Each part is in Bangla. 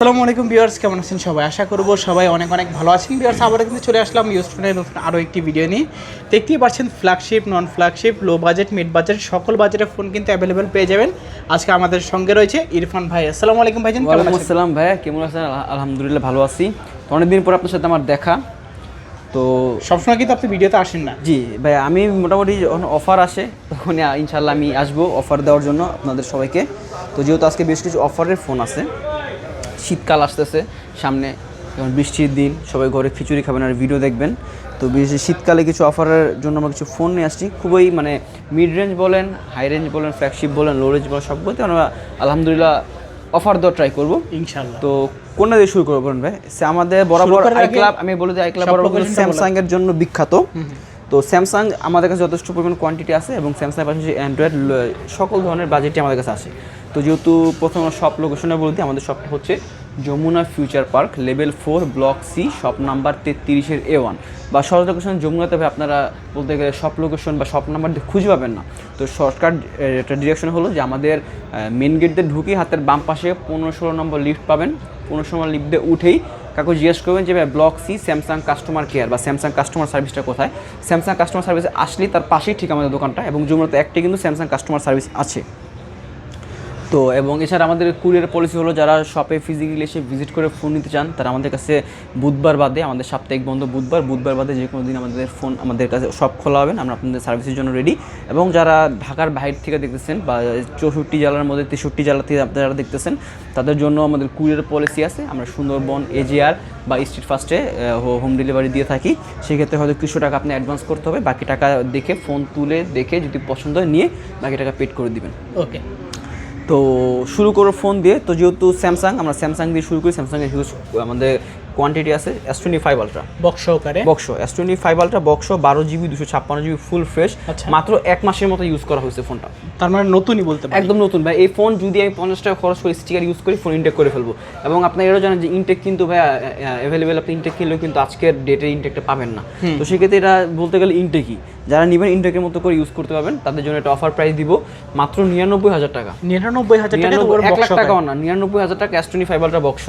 আসসালামু আলাইকুম ভিউয়ার্স কেমন আছেন সবাই? আশা করব সবাই অনেক অনেক ভালো আছেন। ভিউয়ার্স আবার কিন্তু চলে আসলাম ইউস্টুনের নতুন আরও একটি ভিডিও নিয়ে। দেখতেই পাচ্ছেন flagship non flagship low budget mid budget সকল বাজেটের ফোন কিন্তু অ্যাভেলেবেল পেয়ে যাবেন। আজকে আমাদের সঙ্গে রয়েছে ইরফান ভাই। আসসালামু আলাইকুম ভাইজান ওয়ালাইকুম আসসালাম ভাইয়া কেমন আছেন? আলহামদুলিল্লাহ ভালো আছি। তো অনেকদিন পর আপনার সাথে আমার দেখা। তো সবসময় কিন্তু আপনি ভিডিওতে আসেন না। জি ভাই আমি মোটামুটি যখন অফার আসে তখন ইনশাল্লাহ আমি আসব অফার দেওয়ার জন্য আপনাদের সবাইকে। তো যেহেতু আজকে বেশ কিছু অফারের ফোন আছে শীতকাল আসতেছে সামনে যেমন বৃষ্টির দিন সবাই ঘরে খিচুড়ি খাবেন আর ভিডিও দেখবেন। তো বেশি শীতকালে কিছু অফারের জন্য আমরা কিছু ফোন নিয়ে আসছি। খুবই মানে মিড রেঞ্জ বলেন হাই রেঞ্জ বলেন ফ্ল্যাগশিপ বলেন লো রেঞ্জ বলেন সবগুলোতে আমরা আলহামদুলিল্লাহ অফার দেওয়ার ট্রাই করব। ইনশাল্লাহ তো কোনটা দিয়ে শুরু করব বলুন ভাই? সে আমাদের বরাবর আই ক্লাব আমি বলে দিই আই ক্লাব বরাবর location স্যামসাং এর জন্য বিখ্যাত। তো স্যামসাং আমাদের কাছে যথেষ্ট পরিমাণ কোয়ান্টিটি আছে এবং স্যামসাং পাশাপাশি অ্যান্ড্রয়েড সকল ধরনের বাজেটই আমাদের কাছে আসে তো যেহেতু প্রথম সব লোকেশনে বলতে আমাদের সবটা হচ্ছে Jamuna future park, level four, block C, shop number তেত্রিশের A one. বা সহজ লোকেশন যমুনাতে আপনারা বলতে গেলে সব লোকেশন বা সব নাম্বার দিয়ে খুঁজে পাবেন না। তো শর্টকাট একটা ডিরেকশন হলো যে আমাদের মেন গেট দিয়ে ঢুকি হাতের বাম পাশে পনেরো ষোলো নম্বর লিফট পাবেন। পনেরো ষোলো নম্বর লিফট দিয়ে উঠেই কাকু জিজ্ঞেস করবেন যে block C Samsung customer care বা স্যামসাং কাস্টমার সার্ভিসটা কোথায়? স্যামসাং কাস্টমার সার্ভিস আসলেই তার পাশেই ঠিক আমাদের দোকানটা এবং যমুনাতে একটি কিন্তু স্যামসাং কাস্টমার সার্ভিস আছে। তো, এবং এছাড়া আমাদের কুরিয়ার পলিসি হলো যারা শপে ফিজিক্যালি এসে ভিজিট করে ফোন নিতে চান, তারা আমাদের কাছে বুধবার বাদে, আমাদের সাপ্তাহিক বন্ধ বুধবার বুধবার বাদে যে কোনো দিন আমাদের ফোন আমাদের কাছে সব খোলা হবেন আমরা আপনাদের সার্ভিসের জন্য রেডি এবং যারা ঢাকার বাইরে থেকে দেখতেছেন বা চৌষট্টি জেলার মধ্যে তেষট্টি জেলা থেকে আপনারা দেখতেছেন, তাদের জন্য আমাদের কুরিয়ার পলিসি আছে। আমরা সুন্দরবন, এজিআর বা স্ট্রিট ফার্স্টে হোম ডেলিভারি দিয়ে থাকি। সেক্ষেত্রে হয়তো কিছু টাকা আপনি অ্যাডভান্স করতে হবে, বাকি টাকা দেখে ফোন তুলে দেখে যদি পছন্দ হয়, নিয়ে বাকি টাকা পেড করে দিবেন। ওকে তো শুরু করো ফোন দিয়ে। তো যেহেতু স্যামসাং আমরা স্যামসাং দিয়ে শুরু করি স্যামসাংয়ের হিউজ আমাদের কোয়ান্টিটি আছে S twenty five ultra box সহকারে box S twenty five ultra box বারো জিবি দুশো ছাপ্পান্ন জিবি ফুল ফ্রেশ আচ্ছা। মাত্র এক মাসের মতো ইউজ করা হয়েছে ফোনটা তার মানে নতুনই বলতে পারি। একদম নতুন। ভাই এই ফোন যদি আমি পঞ্চাশ টাকা খরচ করে স্টিকার ইউজ করি ফোন ইনটেক করে ফেলব। এবং আপনার এটাও জানেন যে ইনটেক কিন্তু ভাই অ্যাভেলেবেল আপনি ইনটেক কিনলেও কিন্তু আজকের ডেটে ইনটেকটা পাবেন না। তো সেক্ষেত্রে এটা বলতে গেলে ইনটেকই যারা নেবেন ইনটেকের মতো করে ইউজ করতে পারবেন তাদের জন্য একটা অফার প্রাইস দিব মাত্র নিরানব্বই হাজার টাকা। নিরানব্বই হাজার টাকা নিরানব্বই- এক বক্স লাখ টাকাও না নিরানব্বই হাজার টাকা S twenty five ultra box.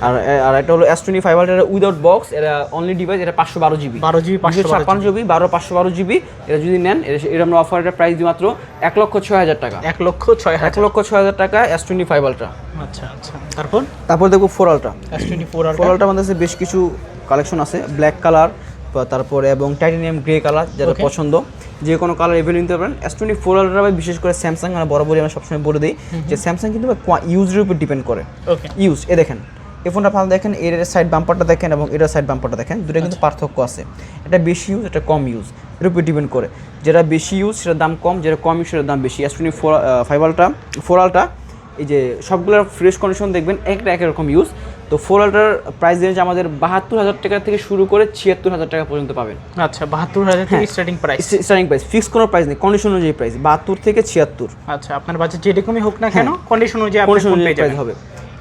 আর আর এটা হলো S twenty five ultra without box এটা অনলি ডিভাইস এটা পাঁচশো বারো জিবি 12 GB, 512 ছাপ্পান্ন জিবি বারো পাঁচশো বারো জিবি এটা যদি নেন এটা- এটা আমরা অফারটা প্রাইস দিই মাত্র এক লক্ষ ছয় হাজার টাকা। এক লক্ষ ছয় এক লক্ষ ছয় হাজার টাকা এস টোয়েন্টি ফাইভ আলট্রা আচ্ছা আচ্ছা। তারপর? তারপর দেখব four ultra S twenty four four ultra আমাদের বেশ কিছু কালেকশন আছে ব্ল্যাক কালার তারপরে এবং টাইটেনিয়াম গ্রে কালার যারা পছন্দ। যে কোনো কালার এভেল নিতে পারেন। এস টোয়েন্টি ফোর আলট্রা বিশেষ করে স্যামসাং আমরা বরাবরই আমরা সবসময় বলে দিই যে স্যামসাং কিন্তু ইউজের উপর ডিপেন্ড করে। ইউজ এ দেখেন। এই ফোনটা ভালো দেখেন এর সাইড বাম্পারটা দেখেন এবং এর সাইড বাম্পারটা দেখেন দুটো কিন্তু পার্থক্য আছে। এটা বেশি ইউজ এটা কম ইউজ এর উপর ডিপেন্ড করে। যেটা বেশি ইউজ সেটার দাম কম যেটা কম ইউজ সেটার দাম বেশি। S twenty four five ultra four ultra এই যে সবগুলোর ফ্রেশ কন্ডিশন দেখবেন একটা এক রকম ইউজ তো ফোর আলট্রার প্রাইস রেঞ্জ আমাদের বাহাত্তর হাজার টাকা থেকে শুরু করে ছিয়াত্তর হাজার টাকা পর্যন্ত পাবেন। আচ্ছা বাহাত্তর হাজার থেকে starting price starting price fix কোনো প্রাইস নেই কন্ডিশন অনুযায়ী প্রাইস বাহাত্তর থেকে ছিয়াত্তর। আচ্ছা আপনার বাজেট যেরকমই হোক না কেন কন্ডিশন অনুযায়ী কন্ডিশন অনুযায়ী প্রাইস হবে।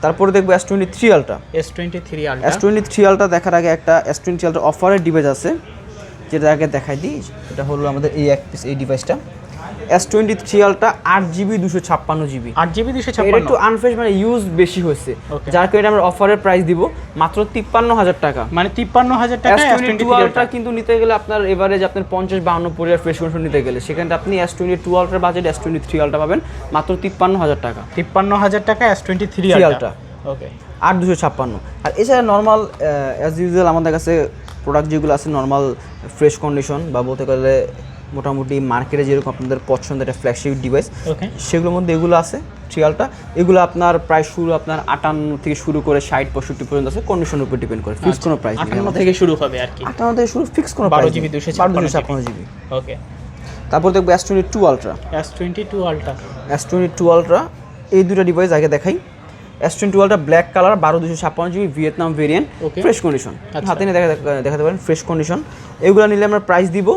তারপরে দেখব S twenty three ultra S twenty three S twenty three ultra দেখার আগে একটা এস টোয়েন্টি আলটা অফারের ডিভাইস আছে যেটা আগে দেখাই দিই। এটা হলো আমাদের এই এক পিস এই ডিভাইসটা এস টোয়েন্টি থ্রি আলটা আট জিবি দুশো ছাপ্পান্ন জিবি আট জিবি দুশো ছাপ্পান্ন। একটু আনফ্রেশ মানে ইউজ বেশি হয়েছে। যার কারণে আমরা অফারের প্রাইস দিব মাত্র তিপ্পান্ন হাজার টাকা। মানে তিপ্পান্ন হাজার টাকা এস টোয়েন্টি টু আলট্রা কিন্তু নিতে গেলে আপনার এভারেজ আপনার পঞ্চাশ বাহান্ন পরিবার ফ্রেশ কন্ডিশন নিতে গেলে। সেখানে আপনি S twenty two আলট্রার budget S twenty three ultra পাবেন মাত্র তিপ্পান্ন হাজার টাকা। তিপ্পান্ন হাজার টাকা S twenty three ultra Ultra। Okay আট দুশো ছাপ্পান্ন। আর এছাড়া নর্মাল অ্যাজ ইউজুয়াল আমাদের কাছে প্রোডাক্ট যেগুলো আছে নর্মাল ফ্রেশ কন্ডিশন বা বলতে গেলে মোটামুটি মার্কেটে যেরকম আপনাদের পছন্দের একটা ফ্ল্যাগশিপ ডিভাইস সেগুলোর মধ্যে এগুলো আছে ট্রিয়ালটা এগুলো আপনার প্রায় শুরু আপনার আটান্ন থেকে শুরু করে ষাট পঁয়ষট্টি পর্যন্ত আছে কন্ডিশনের উপর ডিপেন্ড করে ফিক্স কোনো প্রাইস আটান্ন থেকে শুরু হবে আর কি। আটান্ন থেকে শুরু ফিক্স কোনো 12 প্রাইস GB, বারো দুশো ছাপ্পান্ন জিবি ওকে তারপর দেখব S twenty two ultra S twenty two ultra S twenty two ultra এই দুটো ডিভাইস আগে দেখাই। S twenty ultra black colour বারো দুশো ছাপ্পান্ন GB Vietnam variant fresh condition আচ্ছা। হাতে নিয়ে দেখা দেখাতে পারেন ফ্রেশ কন্ডিশন এগুলো নিলে আমরা প্রাইস দিব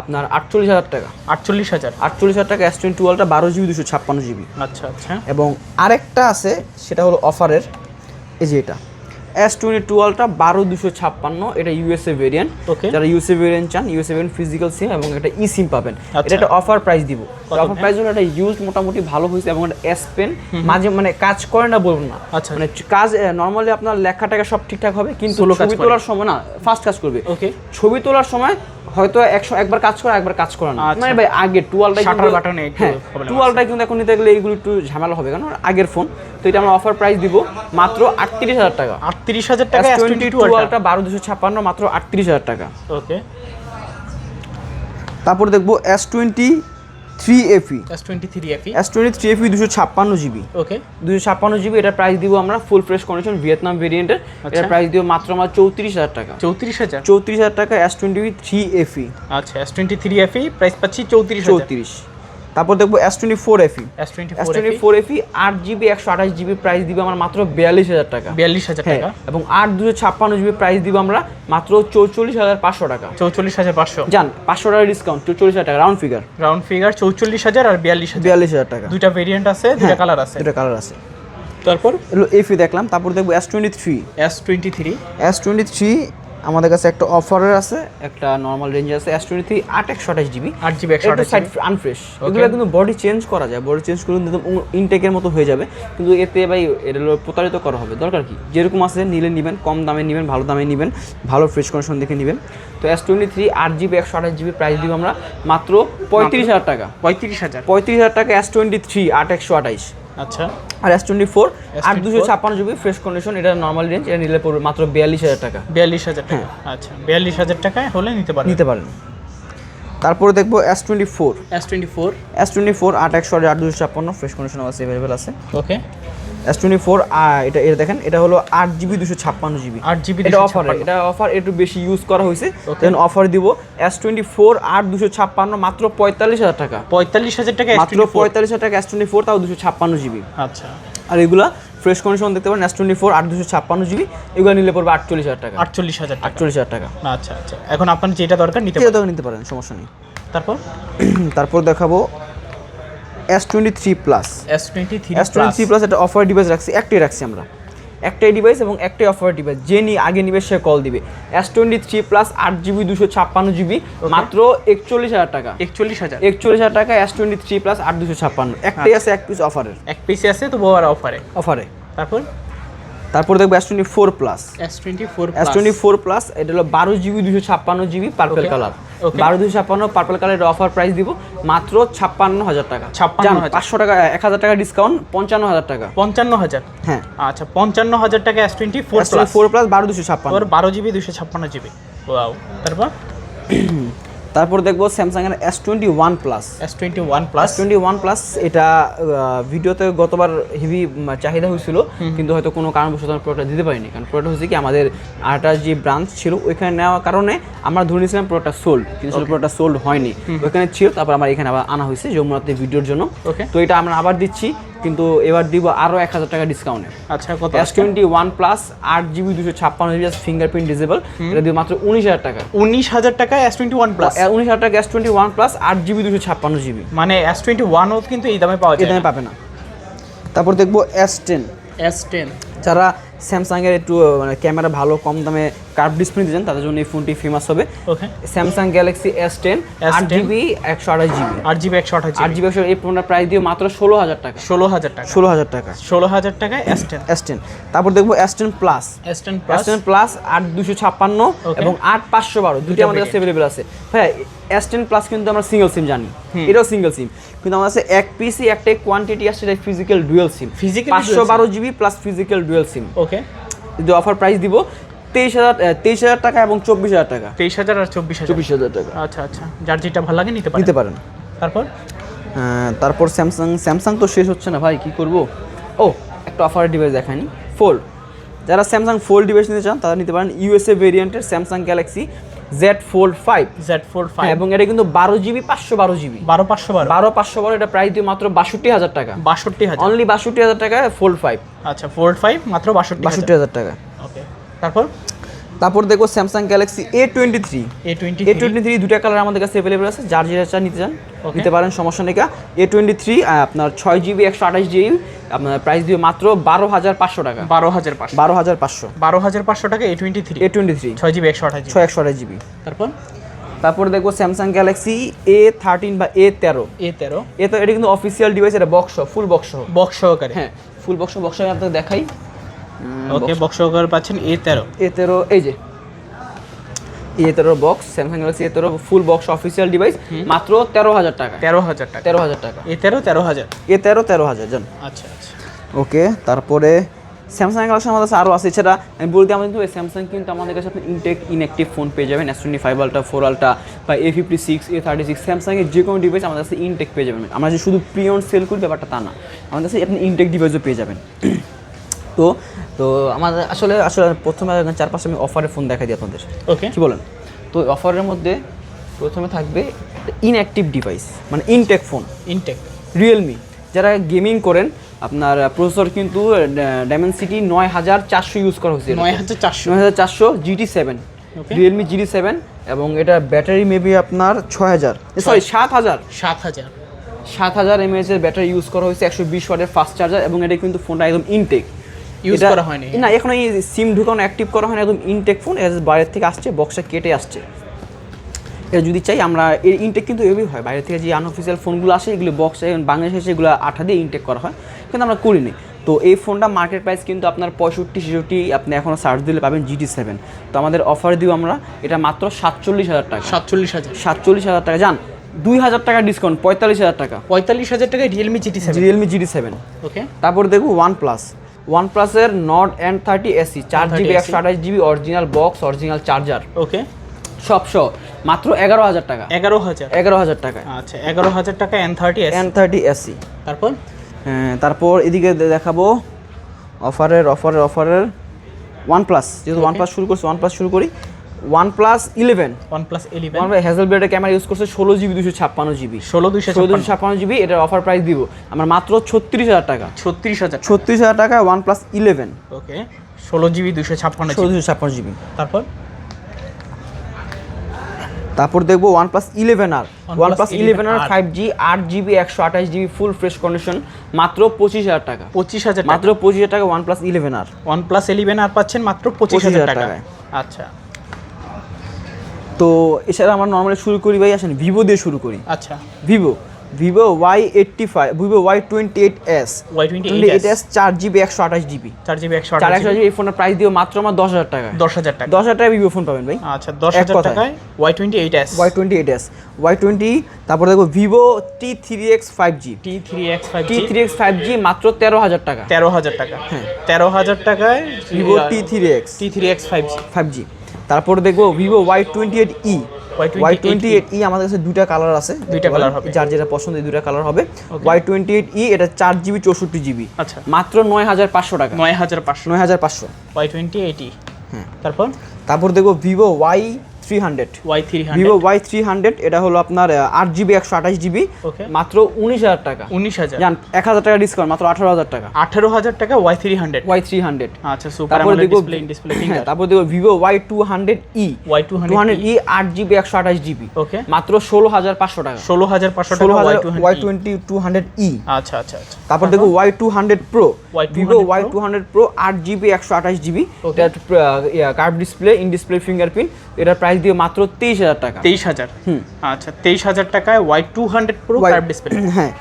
আপনার আটচল্লিশ হাজার টাকা। আটচল্লিশ হাজার? আটচল্লিশ হাজার টাকা এস টোয়েন্টি টুয়েলভটা বারো জিবি দুশো ছাপ্পান্ন জিবি আচ্ছা আচ্ছা। এবং আরেকটা আছে সেটা হলো অফারের এই যে এটা। এস টোয়েন্টি টুয়েলভটা বারো দুশো ছাপ্পান্ন এটা ইউএসএ ভেরিয়েন্ট Okay. যারা ইউএসএ ভেরিয়েন্ট চান ইউএসএ ভেরিয়েন্ট ফিজিক্যাল সিম এবং একটা ই সিম পাবেন। আচ্ছা। এটা একটা অফার প্রাইস দিব। অফার প্রাইস হলো এটা ইউজ মোটামুটি ভালো হয়েছে এবং একটা এস পেন মাঝে মানে কাজ করে না বলব না। আচ্ছা। মানে কাজ নর্মালি আপনার লেখাটাকে সব ঠিকঠাক হবে কিন্তু ছবি তোলার সময় না ফাস্ট কাজ করবে। ওকে ছবি তোলার সময় হয়তো একশো একবার কাজ করে একবার কাজ করে না। আচ্ছা। মানে ভাই আগে টুয়ালটা এ একটু হ্যাঁ টুয়ালটা কিন্তু এখন নিতে গেলে এইগুলো একটু ঝামেলা হবে কারণ আগের ফোন তো এটা আমরা অফার প্রাইস দিব মাত্র আটত্রিশ হাজার টাকা। আটত্রিশ হাজার টাকা এস টোয়েন্টি টোয়েন্টি টুয়েলভটা বারো দুশো ছাপ্পান্ন মাত্র আটত্রিশ হাজার টাকা। ওকে তারপর দেখব S twenty three FE S twenty three FE S twenty three FE দুশো ছাপ্পান্ন জিবি। ওকে দুশো ছাপ্পান্ন জিবি এটা প্রাইস দিব আমরা ফুল ফ্রেশ কন্ডিশন ভিয়েতনাম ভেরিয়েন্টের এটা আচ্ছা। প্রাইস দিব মাত্র আমরা চৌত্রিশ হাজার টাকা। চৌত্রিশ হাজার? চৌত্রিশ হাজার টাকা এস টোয়েন্টি থ্রি এফি আচ্ছা S twenty three FE price পাচ্ছি চৌত্রিশ চৌত্রিশ। তারপর দেখব S twenty four FE S twenty four FE আট জিবি একশো আঠাশ জিবি প্রাইস দিব আমার মাত্র বিয়াল্লিশ হাজার টাকা। বিয়াল্লিশ হাজার হ্যাঁ টাকা। এবং আট দুশো ছাপ্পান্ন জিবি প্রাইস দিব আমরা মাত্র চৌচল্লিশ হাজার পাঁচশো টাকা। চৌচল্লিশ হাজার পাঁচশো। জান পাঁচশো টাকা ডিসকাউন্ট চৌচল্লিশ হাজার টাকা রাউন্ড ফিগার রাউন্ড ফিগার চৌচল্লিশ হাজার আর বিয়াল্লিশ হাজার। বিয়াল্লিশ হাজার টাকা। দুটা ভেরিয়েন্ট আছে হ্যাঁ, কালার আছে। দুটো কালার আছে। তারপর? এফি দেখলাম তারপর দেখব S twenty three S twenty three S twenty three আমাদের কাছে একটা অফারের আছে একটা নর্মাল রেঞ্জ আছে এস টোয়েন্টি থ্রি আট একশো আঠাশ জিবি আট জিবি একশো আঠাশ সাইড আনফ্রেশ এগুলো কিন্তু বডি চেঞ্জ করা যায় বডি চেঞ্জ করে কিন্তু ইনটেকের মতো হয়ে যাবে। কিন্তু এতে ভাই এটা প্রতারিত করা হবে। দরকার কি? যেরকম আছে নিলে নেবেন কম দামে নেবেন ভালো দামে নেবেন ভালো ফ্রেশ কন্ডিশন দেখে নেবেন। তো এস টোয়েন্টি থ্রি আট জিবি একশো আঠাশ জিবি প্রাইস দিব আমরা মাত্র পঁয়ত্রিশ হাজার টাকা। পঁয়ত্রিশ হাজার। পঁয়ত্রিশ হাজার টাকা এস টোয়েন্টি থ্রি আট একশো আঠাইশ আচ্ছা। আর এস টোয়েন্টি ফোর আর দুশো ছাপ্পান্ন জিবি ফ্রেশ কন্ডিশন এটা নর্মাল রেঞ্জ এটা নিলে পড়বে মাত্র বিয়াল্লিশ হাজার টাকা। বিয়াল্লিশ হাজার টাকা? আচ্ছা বিয়াল্লিশ হাজার টাকায় হলে নিতে পারেন নিতে পারেন তারপরে দেখব S twenty four S twenty four S twenty four আট একশো আট দুশো ছাপ্পান্ন ফ্রেশ কন্ডিশন আছে অ্যাভেলেবেল আছে। ওকে এস টোয়েন্টি ফোর এটা এটা দেখেন এটা হলো আট জিবি দুশো ছাপ্পান্ন জিবি আট জিবি এটা অফার এটা অফার একটু বেশি ইউজ করা হয়েছে। দেন অফার দিব এস টোয়েন্টি ফোর আট দুশো ছাপ্পান্ন মাত্র পঁয়তাল্লিশ হাজার টাকা। পঁয়তাল্লিশ হাজার টাকা মাত্র পঁয়তাল্লিশ হাজার টাকা এস টোয়েন্টি ফোর তাও দুশো ছাপ্পান্ন জিবি আচ্ছা। আর এগুলা ফ্রেশ কন্ডিশন দেখতে পারেন এস টোয়েন্টি ফোর আট দুশো ছাপ্পান্ন জিবি এগুলো নিলে পড়বে আটচল্লিশ হাজার টাকা। আটচল্লিশ হাজার আটচল্লিশ হাজার টাকা। আচ্ছা আচ্ছা। এখন আপনার যেটা দরকার নিতে তখন নিতে পারেন সমস্যা নেই। তারপর? তারপর দেখাবো S twenty three plus S twenty three S twenty three plus একটা অফার ডিভাইস রাখছি একটাই রাখছি আমরা। একটাই ডিভাইস এবং একটাই অফার ডিভাইস যে নিয়ে আগে নিবে সে কল দিবে। এস টোয়েন্টি থ্রি প্লাস আট জিবি দুশো ছাপ্পান্ন জিবি মাত্র একচল্লিশ হাজার টাকা। একচল্লিশ হাজার। একচল্লিশ হাজার টাকা এস টোয়েন্টি থ্রি প্লাস আট দুশো ছাপ্পান্ন। একটাই আছে এক পিস অফারের এক পিসে আছে তো আর অফারে অফারে তারপর? তারপর দেখব S twenty four plus S twenty four S twenty four plus এটা হলো বারো জিবি দুশো ছাপ্পান্ন জিবি পার্পেল কালার বারো দুশো ছাপ্পান্ন পার্পেল কালারের অফার প্রাইস দিব মাত্র ছাপ্পান্ন হাজার টাকা। ছাপ্পান্ন পাঁচশো টাকা এক হাজার টাকা ডিসকাউন্ট পঞ্চান্ন হাজার টাকা। পঞ্চান্ন হাজার। হ্যাঁ। আচ্ছা পঞ্চান্ন হাজার টাকা S twenty four twenty four plus বারো দুশো ছাপ্পান্ন। বারো জিবি দুশো ছাপ্পান্ন জিবি। তারপর? তারপর দেখব স্যামসাং এর S twenty one plus S twenty one plus twenty one plus এটা ভিডিওতে গতবার হেভি চাহিদা হয়েছিল কিন্তু হয়তো কোনো কারণবশত আমরা প্রোডাক্টটা দিতে পারিনি। কারণ প্রোডাক্ট হচ্ছে কি আমাদের আরেকটা যে ব্রাঞ্চ ছিল ওইখানে নেওয়ার কারণে আমরা ধরে নিয়েছিলাম প্রোডাক্টটা সোল্ড কিন্তু প্রোডাক্টটা সোল্ড হয়নি। ওইখানে ছিল তারপর আমার এখানে আবার আনা হয়েছে যমুনাতে ভিডিওর জন্য. তো এটা আমরা আবার দিচ্ছি। কিন্তু এবার দিব আরও এক হাজার টাকা ডিসকাউন্টে আচ্ছা কত? এস টোয়েন্টি ওয়ান প্লাস আট জিবি দুশো ছাপ্পান্ন জিবি ফিঙ্গারপ্রিন্ট ডিসেবল এটা দিব মাত্র উনিশ হাজার টাকা। উনিশ হাজার টাকা এস টোয়েন্টি ওয়ান প্লাস উনিশ হাজার টাকা এস টোয়েন্টি ওয়ান প্লাস আট জিবি দুশো ছাপ্পান্ন জিবি মানে এস টোয়েন্টি ওয়ানও কিন্তু এই দামে পাওয়া যায়। এই দামে পাবে না। তারপর দেখব এস টেন এস টেন যারা স্যামসাংয়ের একটু মানে ক্যামেরা ভালো কম দামে কার্ভ ডিসপ্লে দিচ্ছেন তাদের জন্য এই ফোনটি ফেমাস হবে। Okay Samsung Galaxy S ten আট জিবি একশো আঠাশ জিবি আট জিবি একশো আঠাশ আট জিবি একশো এই ফোনটার প্রাইস দিয়ে মাত্র ষোলো হাজার টাকা। ষোলো হাজার টাকা। ষোলো হাজার টাকা। ষোলো হাজার টাকা এস টেন এস টেন তারপর দেখব S ten plus S ten plus S ten plus আট দুশো ছাপ্পান্ন এবং আট পাঁচশো বারো। দুটি আমাদের কাছে অ্যাভেলেবেল আছে। হ্যাঁ এস টেন প্লাস কিন্তু আমরা সিঙ্গেল সিম জানি। এটাও সিঙ্গেল সিম কিন্তু আমার কাছে এক পিসি একটাই কোয়ান্টিটি আসছে এটা ফিজিক্যাল ডুয়েল সিম Physical পাঁচশো বারো GB plus physical dual sim okay যদি অফার প্রাইস দিব তেইশ হাজার তেইশ হাজার টাকা এবং চব্বিশ হাজার টাকা। তেইশ হাজার আর চব্বিশ হাজার। চব্বিশ হাজার টাকা। আচ্ছা আচ্ছা। যার যেটা ভালো লাগে নিতে পারেন। নিতে পারেন। তারপর? তারপর স্যামসাং স্যামসাং তো শেষ হচ্ছে না ভাই কি করব? ও একটা অফার ডিভাইস দেখানি ফোল্ড যারা স্যামসাং ফোল্ড ডিভাইস নিতে চান তারা নিতে পারেন ইউএসএ ভেরিয়েন্টের Samsung Galaxy Z Fold five Z Fold five এবং এটা কিন্তু বারো জিবি পাঁচশো বারো জিবি বারো পাঁচশো বারো। বারো পাঁচশো বারো এটা প্রাইস দিয়ে মাত্র বাষট্টি হাজার টাকা। বাষট্টি হাজার। অনলি বাষট্টি হাজার টাকা ফোল্ড ফাইভ আচ্ছা ফোল্ড ফাইভ মাত্র বাষট্টি বাষট্টি হাজার টাকা। ওকে তারপর? তারপর দেখো Samsung Galaxy A twenty three A twenty A twenty three দুটা কালার আমাদের কাছে অ্যাভেলেবল আছে যার যেটা চা নিতে চান. নিতে পারেন সমস্যা নেই এ টোয়েন্টি থ্রি আপনার ছয় জিবি একশো আঠাশ জিবি আপনার প্রাইস দিয়ে মাত্র বারো হাজার পাঁচশো টাকা। বারো হাজার পাঁচশো। বারো হাজার পাঁচশো। বারো হাজার পাঁচশো টাকা A twenty three A twenty three ছয় জিবি একশো আঠাশ ছয় একশো আঠাশ জিবি তারপর? তারপর দেখব স্যামসাং গ্যালাক্সি এ থার্টিন বা এ তেরো এ তেরো এ তো এটা কিন্তু অফিসিয়াল ডিভাইস এটা বক্স ফুল বক্স বক্স সহকারে। হ্যাঁ ফুল বক্স বক্স আমি আপনাকে দেখাই। ওকে বক্স সহকারে পাচ্ছেন এ তেরো এ তেরো এই যে। এ তেরো বক্স স্যামসাং গ্যালাক্সি এ তেরো ফুল বক্স অফিসিয়াল ডিভাইস মাত্র তেরো হাজার টাকা। তেরো হাজার টাকা। তেরো হাজার টাকা। এ তেরো তেরো হাজার। এ তেরো তেরো হাজার জান। আচ্ছা আচ্ছা। ওকে তারপরে স্যামসাং কালেকশন আমাদের কাছে আরও আছে। এছাড়া আমি বলতে আমাদের কিন্তু স্যামসাং কিন্তু আমাদের কাছে আপনি ইনটেক ইনঅ্যাক্টিভ ফোন পেয়ে যাবেন। S twenty five Ultra four Ultra বা A fifty six A thirty six স্যামসাংয়ের যে কোনো ডিভাইস আমাদের কাছে ইনটেক পেয়ে যাবেন। আমরা যে শুধু প্রিয়ন সেল করি ব্যাপারটা তা না। আমাদের কাছে আপনি ইনটেক ডিভাইসও পেয়ে যাবেন। তো তো আমাদের আসলে আসলে প্রথমে চার পাঁচটা আমি অফারের ফোন দেখা দিই আপনাদের। ওকে কি বলেন? তো অফারের মধ্যে প্রথমে থাকবে ইনঅ্যাক্টিভ ডিভাইস মানে ইনটেক ফোন ইনটেক রিয়েলমি যারা গেমিং করেন আপনার প্রসেসর কিন্তু ডায়মেন্সিটি নয় হাজার চারশো ইউজ করা হয়েছে নয় হাজার চারশো। নয় হাজার চারশো GT seven. Realme GT seven এবং এটা ব্যাটারি মেবি আপনার ছয় হাজার। সরি সাত হাজার। সাত হাজার। সাত হাজার এমএএচ এর ব্যাটারি ইউজ করা হয়েছে একশো বিশ ওয়াটের ফাস্ট চার্জার এবং এটা কিন্তু ফোনটা একদম ইনটেক Use করা হয়নি। না এখন এই সিম ঢুকানো অ্যাক্টিভ করা হয়নি একদম ইনটেক ফোন এর বাইরের থেকে আসছে বক্সটা কেটে আসছে। এটা যদি চাই আমরা এর ইনটেক কিন্তু এভাবেই হয়। বাইরে থেকে যে আনঅফিসিয়াল ফোনগুলো আসে এগুলো বক্সে বাংলাদেশে সেগুলো আঠা দিয়ে ইনটেক করা হয় কিন্তু আমরা করিনি। তো এই ফোনটা মার্কেট প্রাইস কিন্তু আপনার পঁয়ষট্টি ছেষট্টি আপনি এখনও সার্চ দিলে পাবেন জিটি সেভেন তো আমাদের অফার দিব আমরা এটা মাত্র সাতচল্লিশ হাজার টাকা। সাতচল্লিশ হাজার। সাতচল্লিশ হাজার টাকা যান দুই হাজার টাকা ডিসকাউন্ট পঁয়তাল্লিশ হাজার টাকা। পঁয়তাল্লিশ হাজার টাকায় Realme GT seven Realme GT seven okay তারপর দেখব ওয়ান প্লাস ওয়ান প্লাসের নট অ্যান্ড থার্টি এসি চার 130 জিবি একশো আঠাশ GB original box original charger okay সব সহ মাত্র এগারো হাজার টাকা। এগারো হাজার। এগারো হাজার টাকা আচ্ছা এগারো হাজার টাকা N thirty an N thirty AC তারপর? তারপর এদিকে দেখাবো অফারের অফারের অফারের ওয়ান প্লাস যেহেতু ওয়ান প্লাস শুরু করছি ওয়ান প্লাস শুরু করি। OnePlus eleven OnePlus eleven হ্যাজেল ব্লেডের ক্যামেরা ইউজ করছে ষোলো জিবি দুশো ছাপ্পান্ন জিবি। ষোলো দুইশো ষোলো দুশো ছাপ্পান্ন জিবি এটার অফার প্রাইস দিব। আমরা মাত্র ছত্রিশ হাজার টাকা। ছত্রিশ হাজার ছত্রিশ হাজার টাকা ওয়ান প্লাস ইলেভেন ওকে ষোলো জিবি দুশো ছাপ্পান্ন ষোলো দুশো ছাপ্পান্ন জিবি। তারপর? তারপর দেখব OnePlus eleven R OnePlus eleven R five G আট জিবি একশো আঠাশ জিবি ফুল ফ্রেশ কন্ডিশন মাত্র পঁচিশ হাজার টাকা। পঁচিশ হাজার মাত্র পঁচিশ হাজার টাকা OnePlus eleven R OnePlus eleven R পাচ্ছেন মাত্র পঁচিশ হাজার টাকা। আচ্ছা। তো এছাড়া আমরা নর্মালি শুরু করি ভাই আসেন ভিভো দিয়ে শুরু করি। আচ্ছা। Vivo Vivo Y eighty five Vivo Y twenty eight S Y twenty eight S চার জিবি একশো আঠাশ জিবি চার জিবি একশো চার একশো জিবি এই ফোনের প্রাইস দিও মাত্র আমার দশ হাজার টাকা দশ হাজার টাকা দশ হাজার টাকা ভিভো ফোন পাবেন ভাই। আচ্ছা দশ হাজার টাকায় Y twenty eight S Y twenty eight S Y twenty তারপর দেখো Vivo T three X five G T three X five T three X five G মাত্র তেরো হাজার টাকা। তেরো হাজার টাকা। হ্যাঁ। তেরো হাজার টাকায় Vivo T three X T three X five G five G তারপর দেখব Vivo Y twenty eight E Y28 Y twenty eight E আমাদের কাছে দুইটা কালার আছে। দুইটা কালার হবে। যার যেটা পছন্দ এই দুইটা কালার হবে। ওয়াই টোয়েন্টি এইট ই এটা চার জিবি চৌষট্টি জিবি। আচ্ছা। মাত্র নয় হাজার পাঁচশো টাকা। নয় হাজার পাঁচশো। নয় হাজার পাঁচশো। ওয়াই টোয়েন্টি এইট ই হ্যাঁ। তারপর? তারপর দেখব Vivo Y three hundred Y three Vivo Y three hundred এটা হলো আপনার আট জিবি একশো আঠাশ জিবি মাত্র উনিশ হাজার টাকা। উনিশ হাজার। জান এক হাজার টাকা ডিসকাউন্ট মাত্র আঠারো হাজার টাকা। আঠারো হাজার টাকা Y three hundred Y three hundred আচ্ছা সুপার তারপর ডিসপ্লে হ্যাঁ, তারপর দেখব Vivo Y two hundred E Y two hundred E আট জিবি একশো আঠাশ জিবি। ওকে মাত্র ষোলো হাজার পাঁচশো টাকা। ষোলো হাজার পাঁচশো ষোলো হাজার Y twenty two hundred E আচ্ছা আচ্ছা তারপর দেখো Y two hundred Pro Vivo Y two hundred Pro আট জিবি একশো আঠাশ GB. Curve display in display fingerprint এটার প্রাইস দিয়ে মাত্র তেইশ হাজার টাকা। তেইশ হাজার। আচ্ছা তেইশ হাজার টাকায় Y two hundred Pro display হ্যাঁ।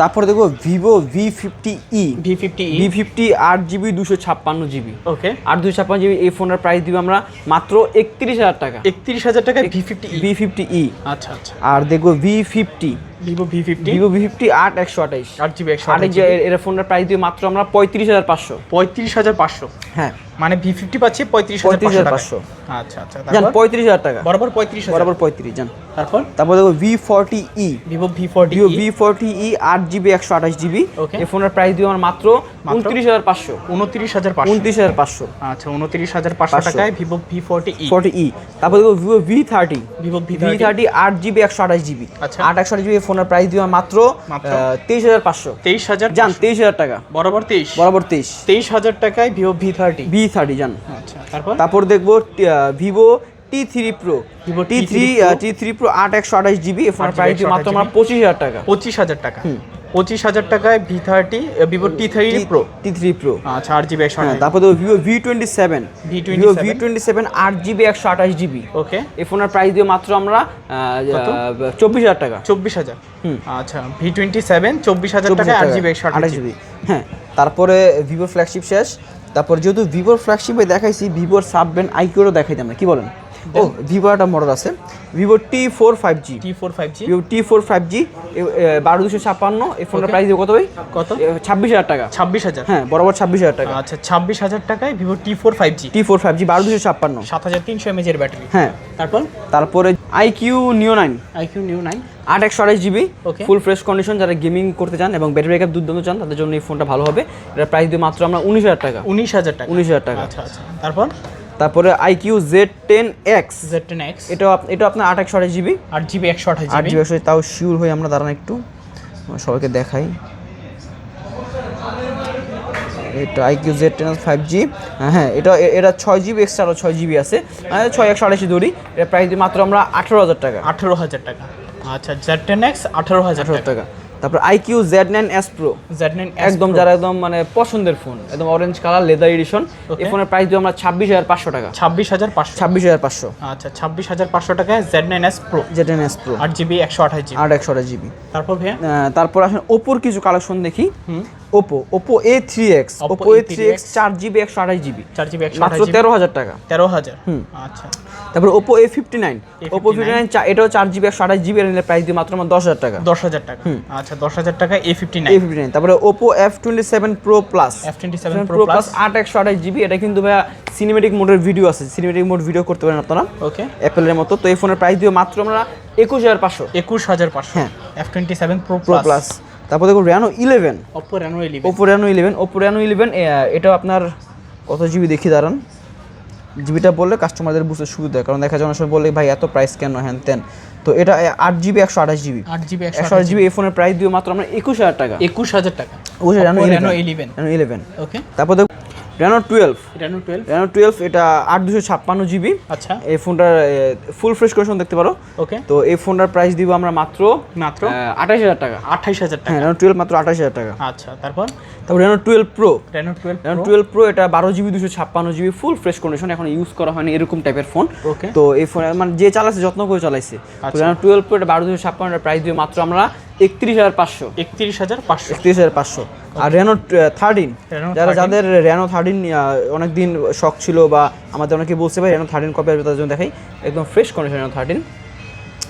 তারপর দেখো Vivo V fifty E V fifty V fifty আট জিবি দুশো ছাপ্পান্ন জিবি ওকে আট দুশো ছাপ্পান্ন জিবি এই ফোনের প্রাইস দিব আমরা মাত্র একত্রিশ হাজার টাকা। একত্রিশ হাজার টাকা V fifty V fifty E আচ্ছা আচ্ছা। আর দেখো V fifty Vivo V fifty Vivo V fifty আট একশো আঠাইশ। আট জিবি একশো আট এর ফোনের প্রাইস দিয়ে মাত্র আমরা পঁয়ত্রিশ হাজার পাঁচশো। পঁয়ত্রিশ হাজার পাঁচশো? হ্যাঁ। মানে ভি ফিফটি পাচ্ছি পঁয়ত্রিশ পঁয়ত্রিশ হাজার পাঁচশো আচ্ছা আচ্ছা জান পঁয়ত্রিশ হাজার টাকা। বরাবর পঁয়ত্রিশ বরাবর পঁয়ত্রিশ জান। তারপর? তারপর দেখো V forty E Vivo V forty Vivo V forty E আট জিবি একশো আঠাশ জিবি. এই ফোনের প্রাইস দিব আমার মাত্র উনত্রিশ হাজার পাঁচশো। উনত্রিশ হাজার পাঁচশো। উনত্রিশ হাজার পাঁচশো। আচ্ছা উনত্রিশ হাজার পাঁচশো টাকায় Vivo V forty E forty E তারপর দেখো Vivo V thirty Vivo V thirty আট জিবি একশো আঠাশ জিবি। আচ্ছা। আট একশো আঠাশ জিবি ফোনের প্রাইস দিব মাত্র? তেইশ হাজার পাঁচশো। তেইশ হাজার যান তেইশ হাজার টাকা। বরাবর তেইশ? বরাবর তেইশ। তেইশ হাজার টাকায় Vivo V thirty. V thirty যান আচ্ছা তারপর? তারপর দেখব Vivo T three Pro Vivo T three T three Pro আট একশো আঠাশ জিবি এফোন ফোনের প্রাইস মাত্র আমার পঁচিশ হাজার টাকা। পঁচিশ হাজার টাকা। পঁচিশ হাজার টাকায় V thirty Vivo T thirty Pro T three Pro আচ্ছা আট জিবি একশো হ্যাঁ তারপর দেখব Vivo V twenty seven V27 Vivo V twenty seven আট জিবি একশো আঠাশ জিবি ওকে এই ফোনের প্রাইস দিয়ে মাত্র আমরা চব্বিশ হাজার টাকা। চব্বিশ হাজার। হুম। আচ্ছা ভি টোয়েন্টি সেভেন চব্বিশ হাজার টাকায় আট জিবি একশো আঠাশ জিবি হ্যাঁ তারপরে ভিভো ফ্ল্যাগশিপ শেষ। তারপর যেহেতু ভিভোর ফ্ল্যাগশিপে দেখাইছি ভিভোর সাব ব্র্যান্ড আইকিউরও দেখাইতাম না কি বলেন? ও ভিভো একটা মডেল আছে। Vivo T four five G T four five G Vivo T four five G বারো দুশো ছাপ্পান্ন। এই Okay. প্রাইস কত ভাই? কত? ছাব্বিশ হাজার টাকা। ছাব্বিশ হাজার। হ্যাঁ বরাবর ছাব্বিশ হাজার টাকা। আচ্ছা ছাব্বিশ হাজার টাকায় Vivo T four five G T four five G বারো দুশো ছাপ্পান্ন। সাত হাজার তিনশো এমএজ এর ব্যাটারি হ্যাঁ। তারপর? তারপরে আইকিউ নিও নাইন আইকিউ নিউ নাইন আট একশো আঠাশ জিবি. ফুল ফ্রেশ কন্ডিশন যারা গেমিং করতে চান এবং ব্যাটারি ব্যাকআপ দুর্দান্ত চান তাদের জন্য এই ফোনটা ভালো হবে। এটার প্রাইস দিয়ে মাত্র আমরা উনিশ হাজার টাকা। উনিশ হাজার টাকা। উনিশ হাজার টাকা। আচ্ছা আচ্ছা। তারপর? তারপরে iQOO Z ten X Z ten X এটা এটাও আপনার আট একশো আঠাশ জিবি? আট জিবি একশো আঠাশ আট জিবি। একশো তাও শিওর হয়ে আমরা দাঁড়ান একটু। সবাইকে দেখাই। এটা iQOO Z ten five G হ্যাঁ এটা এটা ছয় জিবি এক্সট্রা আরও ছয় জিবি আছে। মানে ছয় একশো আঠাশি ধরি এর প্রাইস মাত্র আমরা আঠেরো হাজার টাকা। আঠেরো হাজার টাকা। আচ্ছা জেড টেন এক্স আঠেরো হাজার টাকা। তারপর iQOO Z nine S Pro Z nine একদম যারা একদম মানে পছন্দের ফোন একদম অরেঞ্জ কালার লেদার এডিশন এই ফোনের প্রাইস দিই আমরা ছাব্বিশ হাজার পাঁচশো টাকা। ছাব্বিশ হাজার পাঁচশো। ছাব্বিশ হাজার পাঁচশো। আচ্ছা ছাব্বিশ হাজার পাঁচশো টাকায় Z nine S Pro Z N S Pro আট জিবি একশো আঠাশ জিবি আট একশো জিবি তারপর ভাইয়া? তারপর আসেন ওপোর কিছু কালেকশন দেখি। Oppo Oppo A three X Oppo Oppo A three A3X X চার জিবি একশো আঠাশ জিবি চার জিবি একশো মাত্র তেরো হাজার টাকা। তেরো হাজার। আচ্ছা। তারপর Oppo A fifty nine Oppo fifty nine এটাও চার জিবি একশো আঠাশ জিবি প্রাইস দিয়ে মাত্র আমার দশ হাজার টাকা। দশ হাজার টাকা। আচ্ছা দশ হাজার টাকা A fifty A nine fifty nine তারপরে Oppo F twenty seven Pro plus F twenty seven Pro plus আট একশো আঠাশ জিবি এটা কিন্তু ভাইয়া সিনেমেটিক মোডের ভিডিও আছে। সিনেমেটিক মোড ভিডিও করতে পারেন আপনারা। ওকে অ্যাপেলের মতো। তো এই ফোনের প্রাইস দিয়ে মাত্র আমরা একুশ হাজার পাঁচশো। একুশ হাজার পাঁচশো। হ্যাঁ। F twenty seven Pro Pro plus তারপর দেখো Reno eleven Oppo Reno eleven Oppo Reno eleven Oppo Reno eleven এটাও আপনার কত জিবি দেখি দাঁড়ান। জিবিটা বললে কাস্টমারদের বুঝতে সুবিধা হয়। কারণ দেখা যায় অনেক সময় বললে ভাই এত প্রাইস কেন? হ্যান তেন তো এটা আট জিবি একশো আঠাশ জিবি আট জিবি একশো আঠাশ জিবি এই ফোনের প্রাইস দিয়ে মাত্র আমরা একুশ হাজার টাকা। একুশ হাজার টাকা। একুশ ইলেভেন ইলেভেন ওকে তারপর Reno twelve Reno twelve Reno twelve এটা আট দুশো ছাপ্পান্ন জিবি আচ্ছা। এই ফোনটার ফুল ফ্রেশ কন্ডিশন দেখতে পারো। ওকে। তো এই ফোনটার প্রাইস দিব আমরা মাত্র মাত্র? আঠাশ হাজার টাকা। আঠাইশ হাজার টাকা। হ্যাঁ র্যানো টুয়েলভ মাত্র আঠাশ হাজার টাকা। আচ্ছা তারপর? তারপর Reno twelve Pro Reno twelve Reno twelve Pro এটা বারো জিবি দুশো ছাপ্পান্ন জিবি ফুল ফ্রেশ কন্ডিশন এখন ইউজ করা হয়নি এরকম টাইপের ফোন ওকে। তো এই ফোন মানে যে চালাচ্ছে যত্ন করে চালাইছে। তো র্যানো টুয়েলভ প্রো এটা বারো দুশো ছাপ্পান্ন প্রাইস দিয়ে মাত্র আমরা একত্রিশ হাজার পাঁচশো। একত্রিশ হাজার পাঁচশো। একত্রিশ হাজার পাঁচশো। আর রেনো থার্টিন যারা যাদের রেনো থার্টিন অনেক দিন শখ ছিল বা আমাদের অনেকে বলছে ভাই রেনো থার্টিন কপি আসবে? তাদের জন্য দেখাই। একদম fresh condition Reno thirteen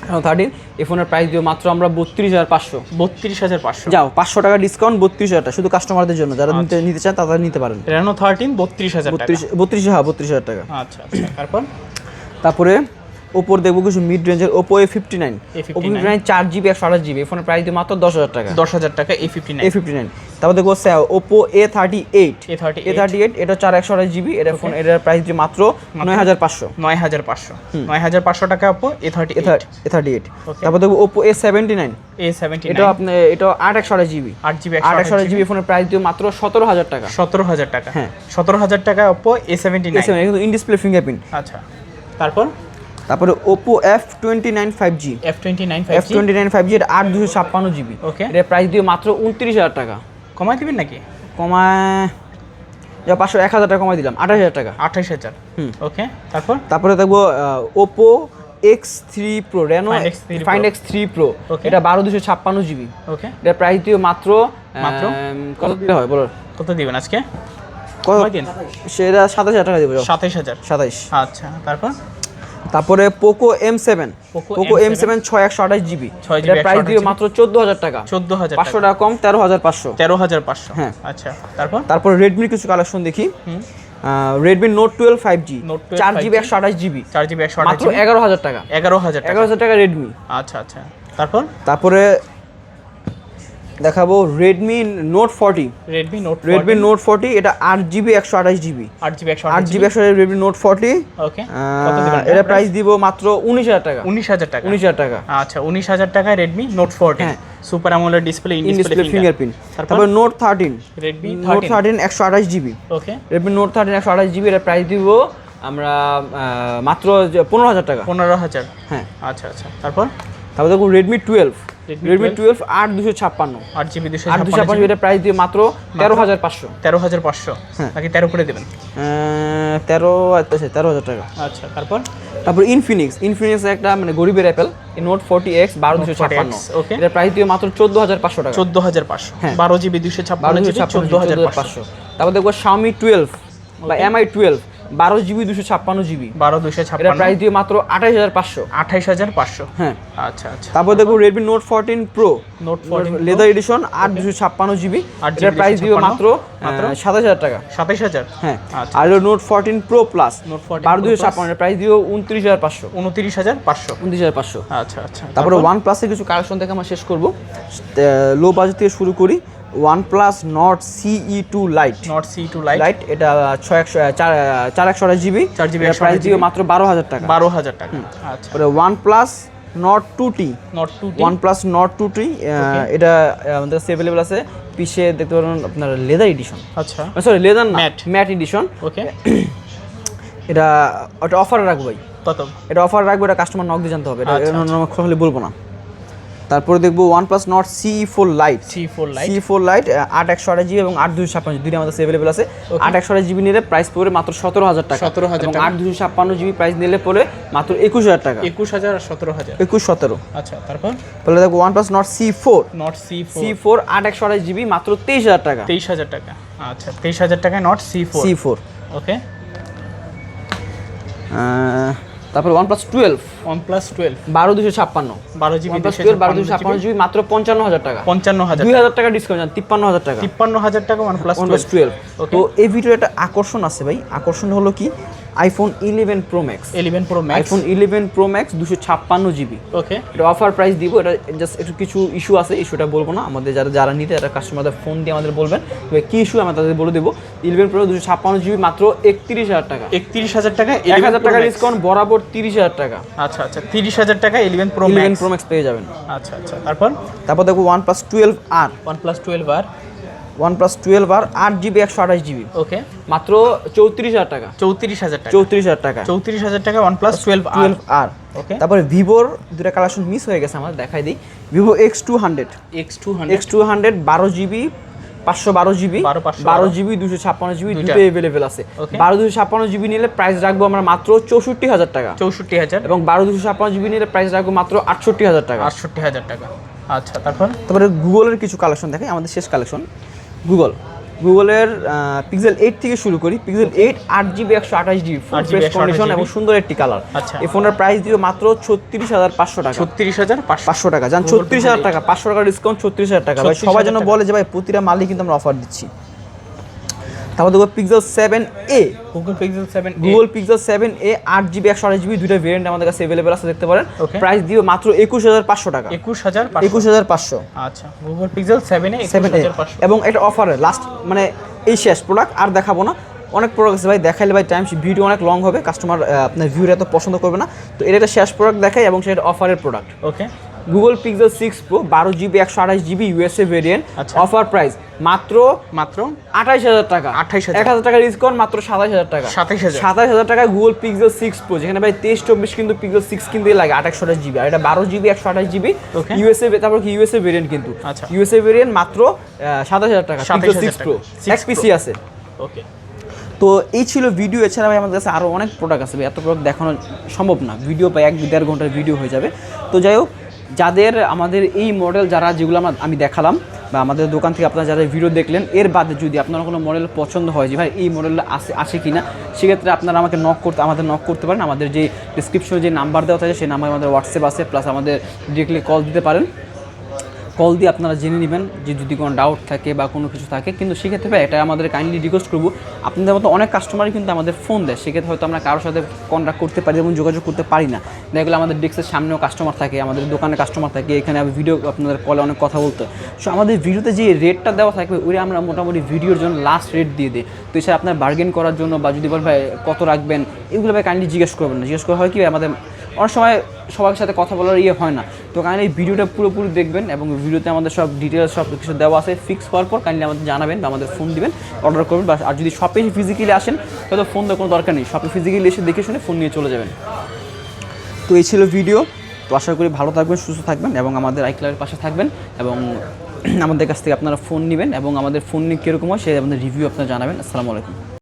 Reno thirteen এই ফোনের প্রাইস দিয়ে মাত্র আমরা বত্রিশ হাজার পাঁচশো। বত্রিশ হাজার পাঁচশো। যাও পাঁচশো টাকা ডিসকাউন্ট বত্রিশ হাজার টাকা। শুধু কাস্টমারদের জন্য যারা নিতে নিতে চান তারা নিতে পারেন। রেনো থার্টিন বত্রিশ হাজার বত্রিশ বত্রিশ হ্যাঁ বত্রিশ হাজার টাকা। আচ্ছা আচ্ছা। তারপর? তারপরে ওপোর দেখব কিছু মিড রেঞ্জের Oppo A fifty nine A59 Oppo fifty nine চার জিবি একশো আঠাশ জিবি ফোনের প্রাইস দিয়ে মাত্র দশ হাজার টাকা। দশ হাজার টাকা A fifty A nine fifty nine তারপর দেখব Oppo A thirty eight A38 A thirty eight এটা চার একশো আঠাশ জিবি এটা ফোন এটার প্রাইস দিয়ে মাত্র নয় হাজার পাঁচশো। নয় হাজার পাঁচশো। নয় হাজার পাঁচশো টাকা Oppo A thirty A thirty eight তারপর দেখব Oppo A seventy nine A seventy এটা আপনি এটা আট একশো আঠাশ জিবি আট জিবি আট একশো আঠাশ জিবি ফোনের প্রাইস দিয়ে মাত্র সতেরো হাজার টাকা। সতেরো হাজার টাকা। হ্যাঁ। সতেরো হাজার টাকা Oppo A seventy nine in display fingerprint আচ্ছা। তারপর? তারপরে Oppo F twenty nine five G F twenty nine F twenty nine five G এটা আট দুশো ছাপ্পান্ন জিবি Okay. এটার প্রাইস দিয়ে মাত্র উনত্রিশ হাজার টাকা। কমাই দিবেন নাকি? কমায় যা পাঁচশো এক হাজার টাকা কমাই দিলাম আঠাশ হাজার টাকা। আঠাইশ হাজার। হুম। ওকে তারপর? তারপরে দেখব Oppo X three Pro Reno Find X3 Pro। X three Pro. এটা বারো দুশো ছাপ্পান্ন জিবি ওকে এটার প্রাইস দিয়ে মাত্র মাত্র? কত দিলে হয় বলো? কত দিবেন আজকে? কত? দিন। সেটা সাতাশ হাজার টাকা দেবো সাতাইশ হাজার। সাতাইশ আচ্ছা তারপর? তারপরে Poco M seven Poco M seven ছয় একশো আঠাশ জিবি। 6 GB এটার প্রাইস 128 দিয়ে মাত্র চোদ্দ হাজার টাকা। চোদ্দ হাজার পাঁচশো টাকা কম তেরো হাজার পাঁচশো। তেরো হাজার পাঁচশো। হ্যাঁ। আচ্ছা তারপর? তারপর রেডমির কিছু কালেকশন দেখি। Redmi Note twelve five G Note 12 চার জিবি 5G একশো আঠাশ জিবি। চার জিবি একশো আঠাশ মাত্র এগারো হাজার টাকা। এগারো হাজার টাকা। এগারো হাজার টাকা রেডমি আচ্ছা আচ্ছা। তারপর? তারপরে দেখাবো Redmi Note forty Redmi Note Redmi Note forty এটা আট জিবি একশো আঠাশ জিবি আট জিবি একশো আট জিবি একশো রেডমি নোট ফর্টি ওকে এটা প্রাইস দিব মাত্র উনিশ হাজার টাকা। উনিশ হাজার টাকা। উনিশ হাজার টাকা। আচ্ছা উনিশ হাজার টাকায় রেডমি নোট ফোরটিন হ্যাঁ। Super AMOLED display in display fingerprint তারপর তারপর Note thirteen Redmi Note thirteen thirteen একশো আঠাশ GB okay Redmi Note thirteen একশো আঠাশ জিবি এটা প্রাইস দিব আমরা মাত্র পনেরো হাজার টাকা। পনেরো হাজার। হ্যাঁ। আচ্ছা আচ্ছা। তারপর? তারপর দেখো রেডমি টুয়েলভ রেডমি টুয়েলভ আট দুশো ছাপ্পান্ন। আট জিবি দুশো আট দুশো ছাপ্পান্ন এটা প্রাইস দিয়ে মাত্র তেরো হাজার পাঁচশো। তেরো হাজার পাঁচশো। হ্যাঁ। নাকি তেরো করে দেবেন। তেরো আচ্ছা তেরো হাজার টাকা। আচ্ছা তারপর? তারপর ইনফিনিক্স ইনফিনিক্স একটা মানে গরিবের অ্যাপেল নোট ফোর্টি এক্স বারো দুশো ছাপ্পান্ন। ওকে এটা প্রাইস দিয়ে মাত্র চোদ্দ হাজার পাঁচশো টাকা। চোদ্দ হাজার পাঁচশো। হ্যাঁ। বারো জিবি দুশো ছাপ্পান্ন চোদ্দ হাজার পাঁচশো। তারপর দেখব শাওমি টুয়েলভ বা এমআই টুয়েলভ বারো জিবি দুশো ছাপ্পান্ন জিবি। বারো দুশো ছাপ্পান্ন। প্রাইস দিয়ে মাত্র আঠাশ হাজার পাঁচশো। আঠাইশ হাজার পাঁচশো। হ্যাঁ। আচ্ছা আচ্ছা। তারপর দেখব Redmi Note fourteen Pro Note fourteen leather edition আট দুশো ছাপ্পান্ন জিবি। 8 GB প্রাইস 256 মাত্র মাত্র? সাতাশ হাজার টাকা। সাতাইশ হাজার? হ্যাঁ। আচ্ছা। আর Note fourteen Pro plus Note fourteen বারো দুশো ছাপ্পান্ন প্রাইস দিব উনত্রিশ হাজার পাঁচশো। উনত্রিশ হাজার পাঁচশো। উনত্রিশ হাজার পাঁচশো। আচ্ছা আচ্ছা। তারপরে ওয়ান প্লাসের কিছু কালেকশন থেকে আমরা শেষ করব। লো বাজেট থেকে শুরু করি। OnePlus Nord CE two Lite Nord C two Lite Lite এটা ছয় একশো চার চার একশো আঠাশ জিবি। 4 GB প্রাইস 128 দিব মাত্র বারো হাজার টাকা। বারো হাজার টাকা। আচ্ছা। তারপরে one Nord two T Nord two OnePlus Nord two T এটা আমাদের কাছে অ্যাভেলেবল আছে। পিছে দেখতে পারেন আপনার লেদার এডিশন আচ্ছা। Sorry leather Matte. Matte edition okay এটা ওটা অফারে রাখব ভাই। কত? এটা অফার রাখব এটা কাস্টমার নক দিয়ে জানতে হবে। এটা আচ্ছা, খোলাখুলি বলব না। তারপরে দেখব OnePlus Nord C four Lite C four Lite C four Lite আট একশো আঠাশ জিবি এবং আট দুশো ছাপ্পান্ন দুইটা আমাদের অ্যাভেলেবল আছে। আট একশো আঠাশ জিবি নিলে প্রাইস পড়বে মাত্র সতেরো হাজার টাকা। সতেরো হাজার আট দুশো ছাপ্পান্ন জিবি প্রাইস নিলে পড়ে মাত্র একুশ হাজার টাকা। একুশ হাজার আর সতেরো হাজার। একুশ সতেরো। আচ্ছা তারপর? তাহলে দেখো OnePlus Nord C four Nord C four C four আট একশো আঠাশ জিবি মাত্র তেইশ হাজার টাকা। তেইশ হাজার টাকা। আচ্ছা তেইশ হাজার টাকায় note C four C four okay তারপর OnePlus twelve OnePlus twelve বারো দুশো ছাপ্পান্ন। বারো জিবি প্লাস টুয়েলভ বারো দুশো ছাপ্পান্ন জিবি। মাত্র পঞ্চান্ন হাজার টাকা। পঞ্চান্ন হাজার দুই হাজার টাকা ডিসকাউন্ট তিপ্পান্ন হাজার টাকা। তিপ্পান্ন হাজার টাকা OnePlus OnePlus twelve তো এই ভিডিওর একটা আকর্ষণ আছে ভাই। আকর্ষণ হলো কি? IPhone eleven pro max eleven pro max iPhone eleven pro max দুশো ছাপ্পান্ন জিবি ওকে এটা অফার প্রাইস দিব এটা জাস্ট একটু কিছু ইস্যু আছে ইস্যুটা বলব না। আমাদের যারা যারা নিতে যারা কাস্টমারদের ফোন দিয়ে আমাদের বলবেন তবে কি ইস্যু আমরা তাদের বলে দেবো। ইলেভেন প্রো দুশো ছাপ্পান্ন জিবি মাত্র একত্রিশ হাজার টাকা। একত্রিশ হাজার টাকা এক হাজার টাকা ডিসকাউন্ট বরাবর তিরিশ হাজার টাকা। আচ্ছা আচ্ছা তিরিশ হাজার টাকা eleven pro eleven pro max পেয়ে যাবেন। আচ্ছা আচ্ছা তারপর? তারপর দেখব ওয়ান প্লাস টুয়েলভ আর ওয়ান প্লাস টুয়েলভ আর ওয়ান প্লাস টুয়েলভ আর আট জিবি একশো আঠাশ জিবি ওকে মাত্র চৌত্রিশ হাজার টাকা। চৌত্রিশ হাজার টাকা। চৌত্রিশ হাজার টাকা। চৌত্রিশ হাজার টাকা ওয়ান প্লাস টুয়েলভ আর টুয়েলভ আর ওকে তারপরে ভিভোর দুটা কালেকশন মিস হয়ে গেছে আমার দেখাই দিই। Vivo X two hundred X two X two hundred বারো জিবি পাঁচশো বারো জিবি বারো জিবি দুশো ছাপ্পান্ন জিবি দুটো অ্যাভেলেবেল আছে। বারো দুশো ছাপ্পান্ন জিবি নিলে প্রাইস রাখব আমরা মাত্র চৌষট্টি হাজার টাকা। চৌষট্টি হাজার। এবং বারো দুশো ছাপ্পান্ন জিবি নিলে প্রাইস রাখব মাত্র আটষট্টি হাজার টাকা। আটষট্টি হাজার টাকা। আচ্ছা তারপর? তারপরে গুগলের কিছু কালেকশন দেখাই আমাদের শেষ কালেকশন গুগল গুগলের পিক্সেল এইট থেকে শুরু করি। পিক্সেল এইট আট জিবি একশো আঠাশ জিবি ফুল 8GB ফ্রেশ কন্ডিশন এবং সুন্দর একটি কালার আচ্ছা। এই ফোনের প্রাইস দিবে মাত্র ছত্রিশ হাজার পাঁচশো টাকা। ছত্রিশ হাজার পাঁচশো। পাঁচশো টাকা যান ছত্রিশ হাজার টাকা। পাঁচশো টাকা ডিসকাউন্ট ছত্রিশ হাজার টাকা। ভাই সবাই যেন বলে যে ভাই প্রতিটা মালই কিন্তু আমরা অফার দিচ্ছি। তারপর দেখব Pixel seven A Google Pixel seven Google Pixel seven A আট জিবি একশো আঠাশ জিবি দুইটা ভেরিয়েন্ট আমাদের কাছে অ্যাভেলেবেল আছে দেখতে পারেন। প্রাইস দিয়ে মাত্র একুশ হাজার পাঁচশো টাকা। একুশ হাজার একুশ হাজার পাঁচশো। আচ্ছা গুগল পিক্সেল সেভেন একুশ সেভেন এ এবং এটা অফারে লাস্ট মানে এই শেষ প্রোডাক্ট আর দেখাবো না। অনেক প্রোডাক্ট আছে ভাই দেখাইলে ভাই টাইম ভিডিও অনেক লং হবে। কাস্টমার আপনার ভিউর এত পছন্দ করবে না। তো এটা একটা শেষ প্রোডাক্ট দেখাই এবং সেটা অফারের product okay Google Pixel six pro বারো জিবি একশো আঠাশ জিবি ইউএসএ ভেরিয়েন্ট আচ্ছা। অফার প্রাইস মাত্র মাত্র? আঠাইশ হাজার টাকা। 28,000 এক হাজার টাকা ডিসকাউন্ট মাত্র সাতাশ হাজার টাকা। 27,000 সাতাশ হাজার টাকায় গুগল পিক্সেল সিক্স প্রো যেখানে ভাই তেইশ চব্বিশ কিন্তু পিক্সেল সিক্স কিনতে লাগে আঠাশশো আঠাশ জিবি আর এটা বারো জিবি একশো আঠাশ জিবি. ইউএসএ তারপর কি ইউএসএ ভেরিয়েন্ট কিন্তু। আচ্ছা। ইউএসএ ভেরিয়েন্ট মাত্র সাতাশ হাজার টাকা। 27,000 সিক্স প্রো টাকা। 6 এক পিসি আছে। ওকে তো এই ছিল ভিডিও এছাড়া ভাই আমাদের কাছে আরও অনেক প্রোডাক্ট আছে এত প্রোডাক্ট দেখানো সম্ভব না। ভিডিও পাই এক দেড় ঘণ্টার ভিডিও হয়ে যাবে। তো যাই হোক যাদের আমাদের এই মডেল যারা, যেগুলো আমরা, আমি দেখালাম, বা আমাদের দোকান থেকে আপনারা যারা ভিডিও দেখলেন, এর বাদে যদি আপনার কোনো মডেল পছন্দ হয় যে ভাই এই মডেলটা আসে আসে কি না সেক্ষেত্রে আপনারা আমাকে নক করতে, আমাদের নক করতে পারেন। আমাদের যে ডিসক্রিপশনে যে নাম্বার দেওয়া থাকে, সেই নাম্বার আমাদের হোয়াটসঅ্যাপ আছে প্লাস আমাদের ডিরেক্টলি কল দিতে পারেন। কল দিয়ে আপনারা জেনে নেবেন যে যদি কোনো ডাউট থাকে বা কোনো কিছু থাকে। কিন্তু সেক্ষেত্রে এটা আমাদের কাইন্ডলি রিকোয়েস্ট করব। আপনাদের মতো অনেক কাস্টমারই কিন্তু আমাদের ফোন দেয়। সেক্ষেত্রে হয়তো আমরা কারোর সাথে কন্ট্যাক্ট করতে পারি এবং যোগাযোগ করতে পারি না। দেখা গেলো আমাদের ডেস্কের সামনেও কাস্টমার থাকে, আমাদের দোকানে কাস্টমার থাকে, এখানে আমি ভিডিও আপনাদের কলে অনেক কথা বলতে। সো আমাদের ভিডিওতে যে রেটটা দেওয়া থাকবে ওই আমরা মোটামুটি ভিডিওর জন্য লাস্ট রেট দিয়ে দিই। তো এছাড়া আপনার বার্গেন করার জন্য বা যদি বল ভাই, কত রাখবেন, এগুলো ভাই কাইন্ডলি জিজ্ঞেস করবেন না। জিজ্ঞেস করা হয় কি আমাদের অনেক সময় সবার সাথে কথা বলার ইয়ে হয় না। তো কাইন্ডলি এই ভিডিওটা পুরোপুরি দেখবেন এবং ভিডিওতে আমাদের সব ডিটেলস সব কিছু দেওয়া আছে ফিক্স হওয়ার পর কাইন্ডলি আমাদের জানাবেন বা আমাদের ফোন দিবেন অর্ডার করবেন বা আর যদি শপে ফিজিক্যালি আসেন, তাহলে ফোন দেওয়ার কোনো দরকার নেই। শপে ফিজিক্যালি এসে দেখে শুনে ফোন নিয়ে চলে যাবেন। তো এই ছিল ভিডিও তো আশা করি ভালো থাকবেন, সুস্থ থাকবেন এবং আমাদের আই ক্লাবের পাশে থাকবেন এবং আমাদের কাছ থেকে আপনারা ফোন নেবেন এবং আমাদের ফোন নিয়ে কীরকম হয়, সে আমাদের রিভিউ আপনারা জানাবেন। আসসালামু আলাইকুম।